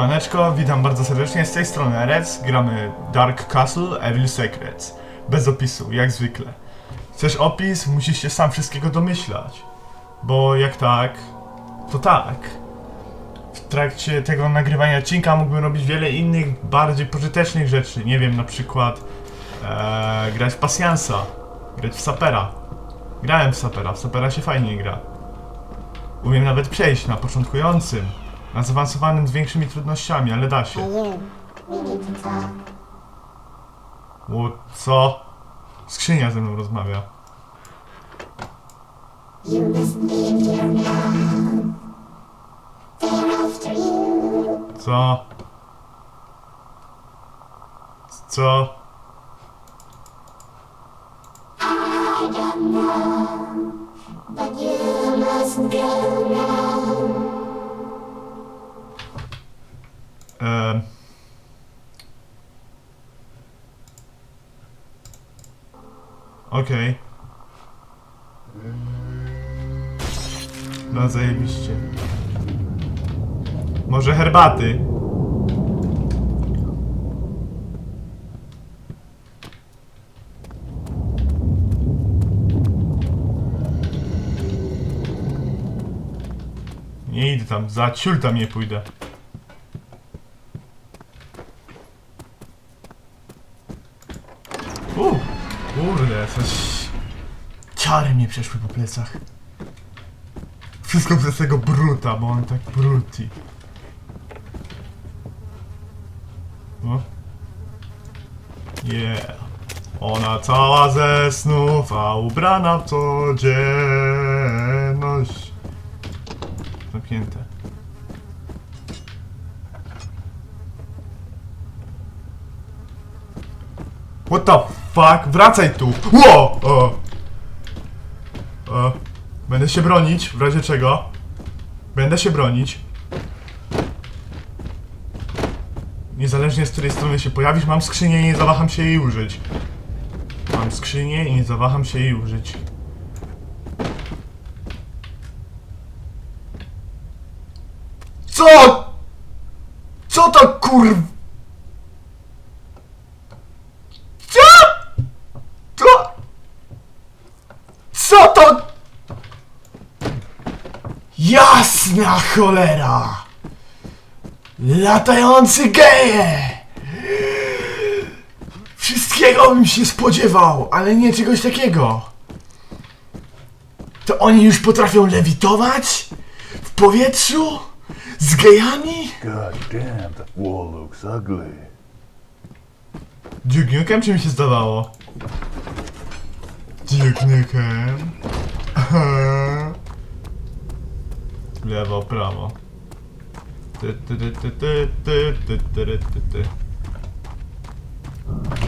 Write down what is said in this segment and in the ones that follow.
Siemaneczko, witam bardzo serdecznie, z tej strony Erec, gramy Dark Castle Evil Secrets. Bez opisu, jak zwykle. Chcesz opis? Musisz się sam wszystkiego domyślać. Bo jak tak, to tak. W trakcie tego nagrywania odcinka mógłbym robić wiele innych, bardziej pożytecznych rzeczy. Nie wiem, na przykład e, grać w pasjansa, grać w sapera. Grałem w sapera, w sapera się fajnie gra. Umiem nawet przejść na początkującym, na zaawansowanym z większymi trudnościami, ale da się. O, co? Skrzynia ze mną rozmawia. Co? Co? I don't know, but you must go Ehm. Okej. No zajebiście. Może herbaty? Nie idę tam, za ciul tam nie pójdę. Kurde, coś... Ciary mnie przeszły po plecach. Wszystko przez tego bruta, bo on tak bruti. No. Yeah. Ona cała ze snów, a ubrana w codzienność. Zamknięte. What the fuck? Wracaj tu! Ło! Będę się bronić, w razie czego. Będę się bronić. Niezależnie z której strony się pojawisz, mam skrzynię i nie zawaham się jej użyć. Mam skrzynię i nie zawaham się jej użyć. Co? Co to kurw... Co? To... Co to? Jasna cholera! Latający geje! Wszystkiego bym się spodziewał, ale nie czegoś takiego. To oni już potrafią lewitować? W powietrzu? Z gejami? God damn, that wall looks ugly. Duke Nukem czy mi się zdawało? Duke Nukem. Lewo, prawo. Ty, ty, ty, ty, ty, ty, ty, ty, ty, ty.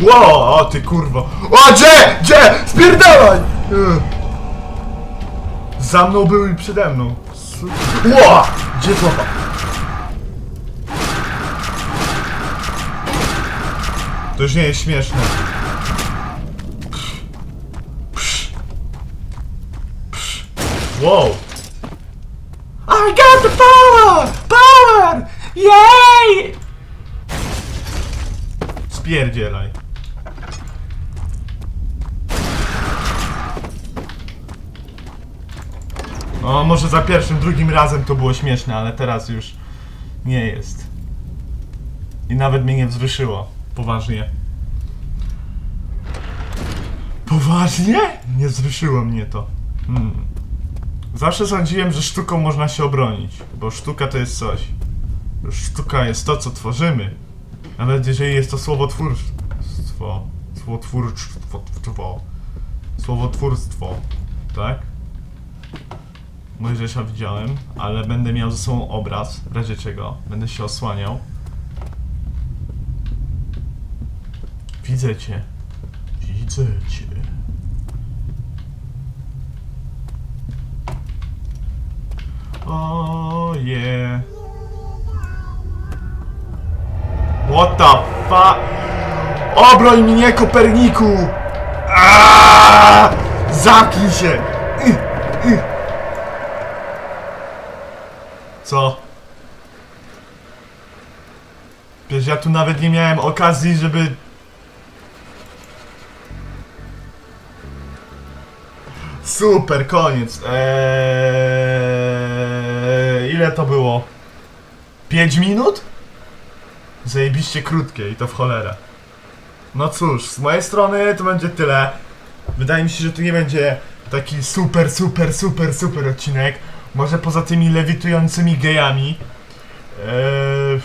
Ło, o ty kurwo. O, gdzie? Gdzie? Spierdalaj! Ugh. Za mną był i przede mną. Ło! Gdzie chłopak? To już nie jest śmieszne. Psz. Psz. Wow. I got the power! Power! Yay! Spierdzielaj. No, może za pierwszym, drugim razem to było śmieszne, ale teraz już nie jest. I nawet mnie nie wzruszyło. Poważnie. Poważnie? Nie wzruszyło mnie to. Hmm. Zawsze sądziłem, że sztuką można się obronić, bo sztuka to jest coś. Sztuka jest to, co tworzymy. Nawet jeżeli jest to słowotwórstwo. Słowotwórstwo. Słowotwórstwo. Słowotwórstwo. Tak? Mojżesza widziałem, ale będę miał ze sobą obraz, w razie czego. Będę się osłaniał. Widzę cię. Widzę cię. O yeah. What the fuck? Obroń mnie, Koperniku! Aaaa! Zamknij się! Co? Wiesz, ja tu nawet nie miałem okazji, żeby... Super, koniec. Eee, ile to było? 5 minut? Zajebiście krótkie i to w cholerę. No cóż, z mojej strony to będzie tyle. Wydaje mi się, że to nie będzie taki super, super, super, super odcinek. Może poza tymi lewitującymi gejami. Eee...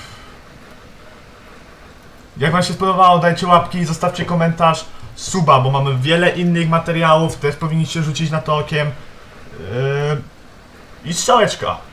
Jak wam się spodobało, dajcie łapki, zostawcie komentarz, suba, bo mamy wiele innych materiałów, też powinniście rzucić na to okiem. Eee... I strzałeczka.